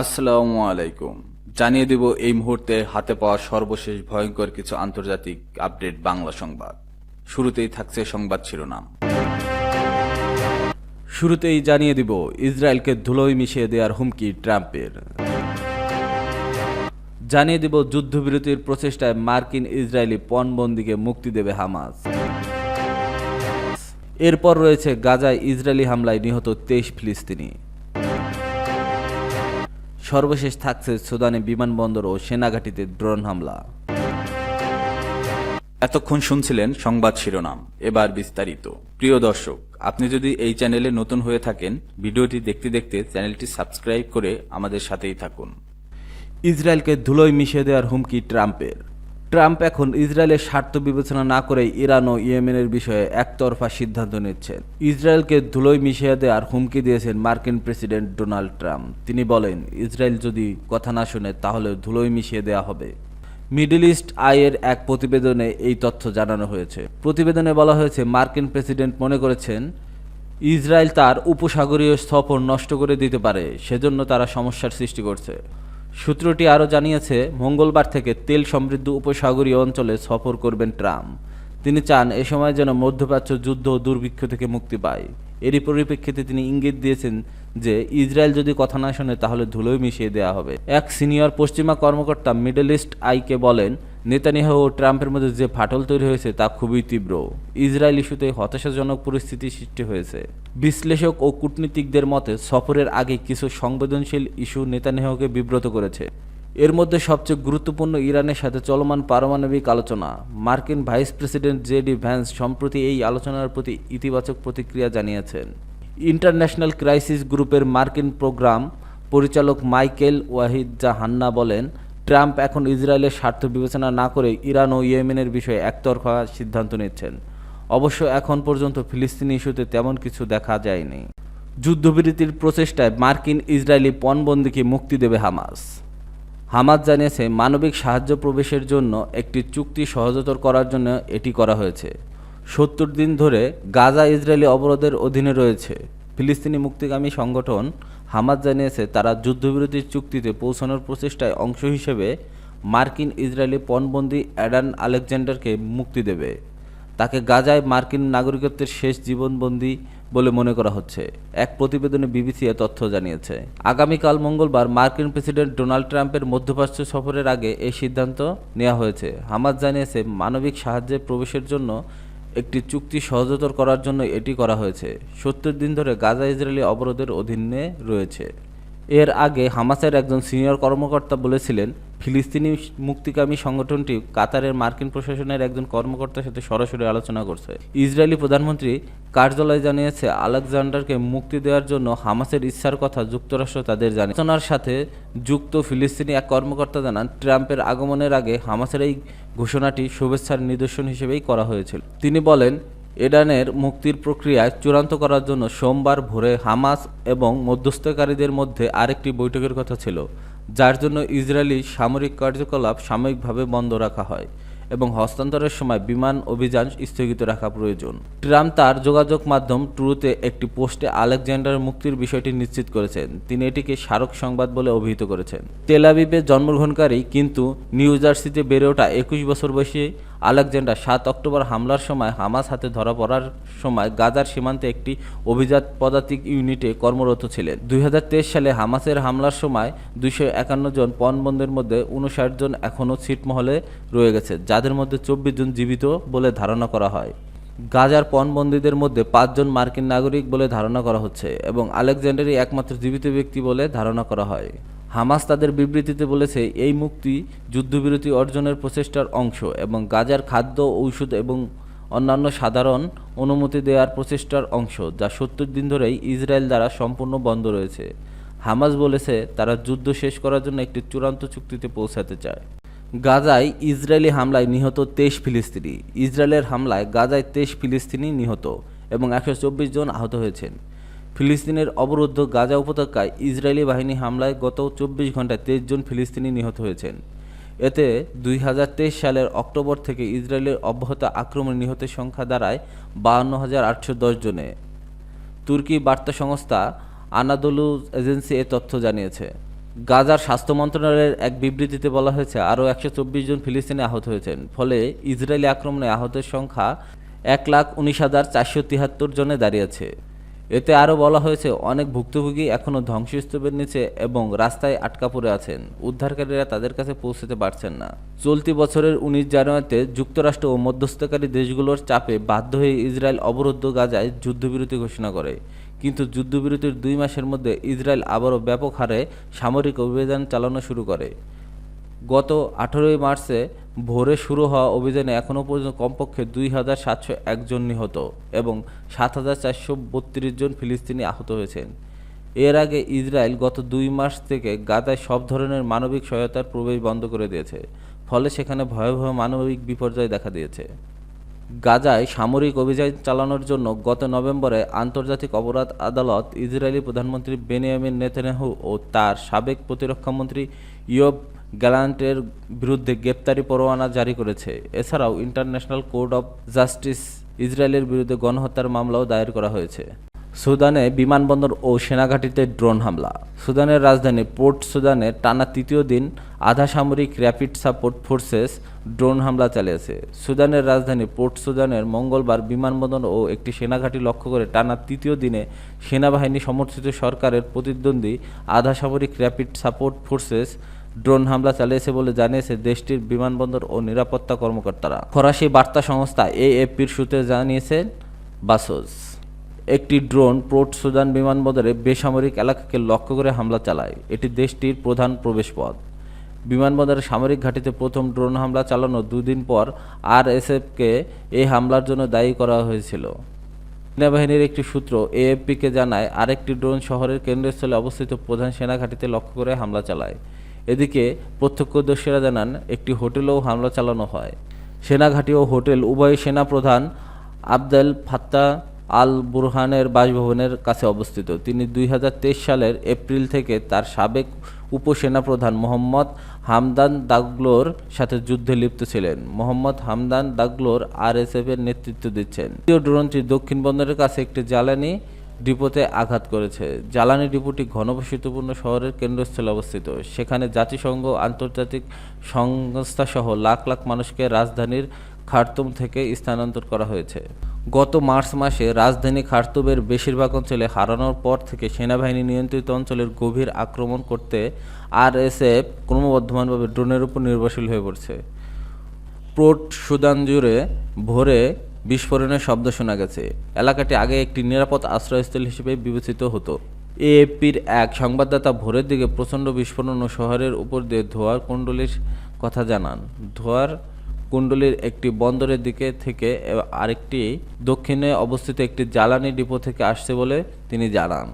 আসসালামু আলাইকুম। জানিয়ে দেব এই মুহূর্তে হাতে পাওয়া সর্বশেষ ভয়ঙ্কর কিছু আন্তর্জাতিক আপডেট বাংলা সংবাদ। শুরুতেই থাকছে সংবাদ শিরোনাম। শুরুতেই জানিয়ে দিব, ইসরায়েলকে ধুলোয় মিশিয়ে দেওয়ার হুমকি ট্রাম্পের। জানিয়ে দিব, যুদ্ধবিরতির প্রচেষ্টায় মার্কিন ইসরায়েলি পণবন্দিকে মুক্তি দেবে হামাস। এরপর রয়েছে গাজায় ইসরায়েলি হামলায় নিহত তেইশ ফিলিস্তিনি। সর্বশেষ থাকছে সুদানে বিমানবন্দর ও সেনাঘাটিতে ড্রোন হামলা। এতক্ষণ শুনছিলেন সংবাদ শিরোনাম। এবার বিস্তারিত। প্রিয় দর্শক আপনি যদি এই চ্যানেলে নতুন হয়ে থাকেন ভিডিওটি দেখতে দেখতে চ্যানেলটি সাবস্ক্রাইব করে আমাদের সাথেই থাকুন। ইসরায়েলকে ধুলোয় মিশিয়ে দেওয়ার হুমকি ট্রাম্পের। ট্রাম্প এখন ইসরায়েলের স্বার্থ বিবেচনা না করে ইরান ও ইয়েমেনের বিষয়ে একতরফা সিদ্ধান্ত নিচ্ছেন ইসরায়েলকে ধুলোয় মিশিয়ে দেওয়ার হুমকি দিয়েছেন মার্কিন প্রেসিডেন্ট ডোনাল্ড ট্রাম্প। তিনি বলেন, ইসরায়েল যদি কথা না শুনে, তাহলে ধুলোয় মিশিয়ে দেওয়া হবে। মিডল ইস্ট আয়ের এক প্রতিবেদনে এই তথ্য জানানো হয়েছে। প্রতিবেদনে বলা হয়েছে, মার্কিন প্রেসিডেন্ট মনে করেছেন, ইসরায়েল তার উপসাগরীয় সফর নষ্ট করে দিতে পারে, সেজন্য তারা সমস্যার সৃষ্টি করছে। সূত্রটি আরও জানিয়েছে, মঙ্গলবার থেকে তেল সমৃদ্ধ উপসাগরীয় অঞ্চলে সফর করবেন ট্রাম্প। তিনি চান এ সময় যেন মধ্যপ্রাচ্য যুদ্ধ ও দুর্ভিক্ষ থেকে মুক্তি পায়। এরই পরিপ্রেক্ষিতে তিনি ইঙ্গিত দিয়েছেন যে, ইসরায়েল যদি কথা না শোনে তাহলে ধুলোয় মিশিয়ে দেওয়া হবে। এক সিনিয়র পশ্চিমা কর্মকর্তা মিডল ইস্ট আইকে বলেন নেতানিয়াহু ও ট্রাম্পের মধ্যে যে ফাটল তৈরি হয়েছে তা খুবই তীব্র। ইসরায়েল ইস্যুতে হতাশাজনক পরিস্থিতি সৃষ্টি হয়েছে। বিশ্লেষক ও কূটনীতিকদের মতে, সফরের আগে কিছু সংবেদনশীল ইস্যু নেতানিয়াহুকে বিব্রত করেছে। এর মধ্যে সবচেয়ে গুরুত্বপূর্ণ ইরানের সাথে চলমান পারমাণবিক আলোচনা। মার্কিন vice president J D Vance সম্প্রতি এই আলোচনার প্রতি ইতিবাচক প্রতিক্রিয়া জানিয়েছেন। ইন্টারন্যাশনাল ক্রাইসিস গ্রুপের মার্কিন প্রোগ্রাম পরিচালক মাইকেল ওয়াহিদ জাহান্না বলেন ট্রাম্প এখন ইসরায়েলের স্বার্থ বিবেচনা না করে ইরান ও ইয়েমেনের বিষয়ে একতরফা সিদ্ধান্ত নিচ্ছেন। অবশ্য এখন পর্যন্ত ফিলিস্তিনি ইস্যুতে তেমন কিছু দেখা যায়নি। যুদ্ধবিরতির প্রচেষ্টায় মার্কিন ইসরায়েলি পণবন্দিকে মুক্তি দেবে হামাস। হামাদ জানিয়েছে, মানবিক সাহায্য প্রবেশের জন্য একটি চুক্তি সহজতর করার জন্য এটি করা হয়েছে। সত্তর দিন ধরে গাজা ইসরায়েলি অবরোধের অধীনে রয়েছে। ফিলিস্তিনি মুক্তিগামী সংগঠন হামাদ জানিয়েছে, তারা যুদ্ধবিরতির চুক্তিতে পৌঁছানোর প্রচেষ্টায় অংশ হিসেবে মার্কিন ইসরায়েলি পণবন্দি অ্যাডান আলেকজান্ডারকে মুক্তি দেবে। তাকে গাজায় মার্কিন নাগরিকত্বের শেষ জীবনবন্দি বলে মনে করা হচ্ছে। এক প্রতিবেদনে বিবিসি এ তথ্য জানিয়েছে। আগামীকাল মঙ্গলবার মার্কিন প্রেসিডেন্ট ডোনাল্ড ট্রাম্পের মধ্যপ্রাচ্য সফরের আগে এই সিদ্ধান্ত নেওয়া হয়েছে। হামাদ জানিয়েছে, মানবিক সাহায্যে প্রবেশের জন্য একটি চুক্তি সহজতর করার জন্য এটি করা হয়েছে। সত্তর দিন ধরে গাজা ইসরায়েলি অবরোধের অধীনে রয়েছে। এর আগে হামাসের একজন সিনিয়র কর্মকর্তা বলেছিলেন ফিলিস্তিনি মুক্তিকামী সংগঠনটি কাতারের মার্কিন প্রশাসনের একজন কর্মকর্তার সাথে সরাসরি আলোচনা করছে। ইসরায়েলি প্রধানমন্ত্রী কার্যালয় জানিয়েছে, আলেকজান্ডারকে মুক্তি দেওয়ার জন্য হামাসের ইচ্ছার কথা যুক্তরাষ্ট্র তাদের আলোচনার সাথে যুক্ত ফিলিস্তিনি এক কর্মকর্তা জানান, ট্রাম্পের আগমনের আগে হামাসের এই ঘোষণাটি শুভেচ্ছার নিদর্শন হিসেবেই করা হয়েছিল। তিনি বলেন এডানের মুক্তির প্রক্রিয়ায় চূড়ান্ত করার জন্য সোমবার ভোরে হামাস এবং মধ্যস্থকারীদের মধ্যে আরেকটি বৈঠকের কথা ছিল। যার জন্য ইসরায়েলি সামরিক কার্যকলাপ সাময়িকভাবে বন্ধ রাখা হয় এবং হস্তান্তরের সময় বিমান অভিযান স্থগিত রাখা প্রয়োজন। ট্রাম্প তার যোগাযোগ মাধ্যম ট্রুতে একটি পোস্টে আলেকজান্ডার মুক্তির বিষয়টি নিশ্চিত করেছেন। তিনি এটিকে স্মারক সংবাদ বলে অভিহিত করেছেন। তেলাবিবে জন্মগ্রহণকারী কিন্তু নিউ জার্সিতে বেড়ে ওঠা একুশ বছর বয়সী আলেকজান্ডার সাত অক্টোবর হামলার সময় হামাস হাতে ধরা পড়ার সময় গাজার সীমান্তে একটি অভিজাত পদাতিক ইউনিটে কর্মরত ছিলেন। দুই হাজার তেইশ সালে হামাসের হামলার সময় দুইশো একান্ন জন পণবন্দের মধ্যে উনষাট জন এখনও ছিটমহলে রয়ে গেছে, যাদের মধ্যে চব্বিশ জন জীবিত বলে ধারণা করা হয়। গাজার পণবন্দীদের মধ্যে পাঁচজন মার্কিন নাগরিক বলে ধারণা করা হচ্ছে এবং আলেকজান্ডারই একমাত্র জীবিত ব্যক্তি বলে ধারণা করা হয়। হামাস তাদের বিবৃতিতে বলেছে, এই মুক্তি যুদ্ধবিরতি অর্জনের প্রচেষ্টার অংশ এবং গাজার খাদ্য, ঔষধ এবং অন্যান্য সাধারণ অনুমতি দেওয়ার প্রচেষ্টার অংশ, যা সত্তর দিন ধরেই ইসরায়েল দ্বারা সম্পূর্ণ বন্ধ রয়েছে। হামাস বলেছে, তারা যুদ্ধ শেষ করার জন্য একটি চূড়ান্ত চুক্তিতে পৌঁছাতে চায়। গাজায় ইসরায়েলি হামলায় নিহত তেইশ ফিলিস্তিনি। ইসরায়েলের হামলায় গাজায় তেইশ ফিলিস্তিনি নিহত এবং একশো চব্বিশ জন আহত হয়েছেন। ফিলিস্তিনের অবরুদ্ধ গাজা উপত্যকায় ইসরায়েলি বাহিনী হামলায় গত চব্বিশ ঘন্টায় তেইশ জন ফিলিস্তিনি নিহত হয়েছেন। এতে দুই হাজার তেইশ সালের অক্টোবর থেকে ইসরায়েলের অব্যাহত আক্রমণে নিহতের সংখ্যা দাঁড়ায় বাহান্ন হাজার আটশো দশ জনে। তুর্কি বার্তা সংস্থা আনাদোলু এজেন্সি এ তথ্য জানিয়েছে। গাজার স্বাস্থ্য মন্ত্রণালয়ের এক বিবৃতিতে বলা হয়েছে, আরও একশো চব্বিশ জন ফিলিস্তিনি আহত হয়েছেন। ফলে ইসরায়েলি আক্রমণে আহতের সংখ্যা এক লাখ উনিশ হাজার চারশো তিয়াত্তর জনে দাঁড়িয়েছে। এতে আরও বলা হয়েছে, অনেক ভুক্তভোগী এখনও ধ্বংসস্তূপের নিচে এবং রাস্তায় আটকা পড়ে আছেন। উদ্ধারকারীরা তাদের কাছে পৌঁছতে পারছেন না। চলতি বছরের উনিশ জানুয়ারিতে যুক্তরাষ্ট্র ও মধ্যস্থকারী দেশগুলোর চাপে বাধ্য হয়ে ইসরায়েল অবরুদ্ধ গাজায় যুদ্ধবিরতি ঘোষণা করে। কিন্তু যুদ্ধবিরতির দুই মাসের মধ্যে ইসরায়েল আবারও ব্যাপক হারে সামরিক অভিযান চালানো শুরু করে। গত আঠেরোই মার্চে ভোরে শুরু হওয়া অভিযানে এখনও পর্যন্ত কমপক্ষে দুই হাজার সাতশো একজন নিহত এবং সাত হাজার চারশো বত্রিশ জন ফিলিস্তিনি আহত হয়েছেন। এর আগে ইসরায়েল গত দুই মাস থেকে গাজায় সব ধরনের মানবিক সহায়তার প্রবেশ বন্ধ করে দিয়েছে, ফলে সেখানে ভয়াবহ মানবিক বিপর্যয় দেখা দিয়েছে। গাজায় সামরিক অভিযান চালানোর জন্য গত নভেম্বরে আন্তর্জাতিক অপরাধ আদালত ইসরায়েলি প্রধানমন্ত্রী বেনিয়ামিন নেতানিয়াহু ও তার সাবেক প্রতিরক্ষামন্ত্রী ইয়ব গ্যালান্টের বিরুদ্ধে গ্রেপ্তারি পরোয়ানা জারি করেছে। এছাড়াও ইন্টারন্যাশনাল কোর্ট অফ জাস্টিস ইসরায়েলের বিরুদ্ধে গণহত্যার মামলাও দায়ের করা হয়েছে। সুদানে বিমানবন্দর ও সেনাঘাঁটিতে ড্রোন হামলা। সুদানের রাজধানী পোর্ট সুদানে টানা তৃতীয় দিন আধা সামরিক র্যাপিড সাপোর্ট ফোর্সেস ড্রোন হামলা চালিয়েছে। সুদানের রাজধানী পোর্ট সুদানের মঙ্গলবার বিমানবন্দর ও একটি সেনাঘাঁটি লক্ষ্য করে টানা তৃতীয় দিনে সেনাবাহিনী সমর্থিত সরকারের প্রতিদ্বন্দ্বী আধা সামরিক র্যাপিড সাপোর্ট ফোর্সেস ড্রোন হামলা চালিয়েছে বলে জানিয়েছে দেশটির বিমানবন্দর ও নিরাপত্তা কর্মকর্তারা। ফরাসি বার্তা সংস্থা এএফপির সূত্রে জানিয়েছেন বাসোস, একটি ড্রোন পোর্ট সুদান বিমানবন্দরে বেসামরিক এলাকাকে লক্ষ্য করে হামলা চালায়। এটি দেশটির প্রধান প্রবেশপথ। বিমানবন্দরের সামরিক ঘাঁটিতে প্রথম ড্রোন হামলা চালানোর দুদিন পর আরএসএফকে এই হামলার জন্য দায়ী করা হয়েছিল। সেনাবাহিনীর একটি সূত্র এএফপিকে জানায়, আরেকটি ড্রোন শহরের কেন্দ্রস্থলে অবস্থিত প্রধান সেনা ঘাঁটিতে লক্ষ্য করে হামলা চালায়। এদিকে প্রত্যক্ষদর্শীরা জানান, একটি হোটেলেও হামলা চালানো হয়। সেনাঘাঁটি ও হোটেল উভয় সেনা প্রধান আবদেল ফাত্তা আল বুরহানের বাসভবনের কাছে অবস্থিত। তিনি দুই হাজার তেইশ সালের এপ্রিল থেকে তার সাবেক উপসেনাপ্রধান মোহাম্মদ হামদান দাগলোর সাথে যুদ্ধে লিপ্ত ছিলেন। মোহাম্মদ হামদান দাগলোর আরএসএফ এর নেতৃত্ব দিচ্ছেন। দ্বিতীয় ড্রোনটি দক্ষিণ বন্দরের কাছে একটি জ্বালানি ডিপোতে আঘাত করেছে। জ্বালানি ডিপোটি ঘনবসতিপূর্ণ শহরের কেন্দ্রস্থলে অবস্থিত। সেখানে জাতিসংঘ, আন্তর্জাতিক সংস্থা সহ লাখ লাখ মানুষকে রাজধানীর খার্তুম থেকে স্থানান্তর করা হয়েছে। গত মার্চ মাসে রাজধানী খার্তুমের বেশিরভাগ অঞ্চলে হারানোর পর থেকে সেনাবাহিনী নিয়ন্ত্রিত অঞ্চলের গভীর আক্রমণ করতে আরএসএফ ক্রমবর্ধমানভাবে ড্রোনের উপর নির্ভরশীল হয়ে পড়ছে। পোর্ট সুদান জুড়ে ভোরে বিস্ফোরণের শব্দ শোনা গেছে। এলাকাটি আগে একটি নিরাপদ আশ্রয়স্থল হিসেবে বিবেচিত হতো। এএফপির এক সংবাদদাতা ভোরের দিকে প্রচণ্ড বিস্ফোরণ ও শহরের উপর দিয়ে ধোয়ার কুণ্ডলির কথা জানান। ধোয়ার কুণ্ডলির একটি বন্দরের দিকে থেকে আরেকটি দক্ষিণে অবস্থিত একটি জ্বালানি ডিপো থেকে আসছে বলে তিনি জানান।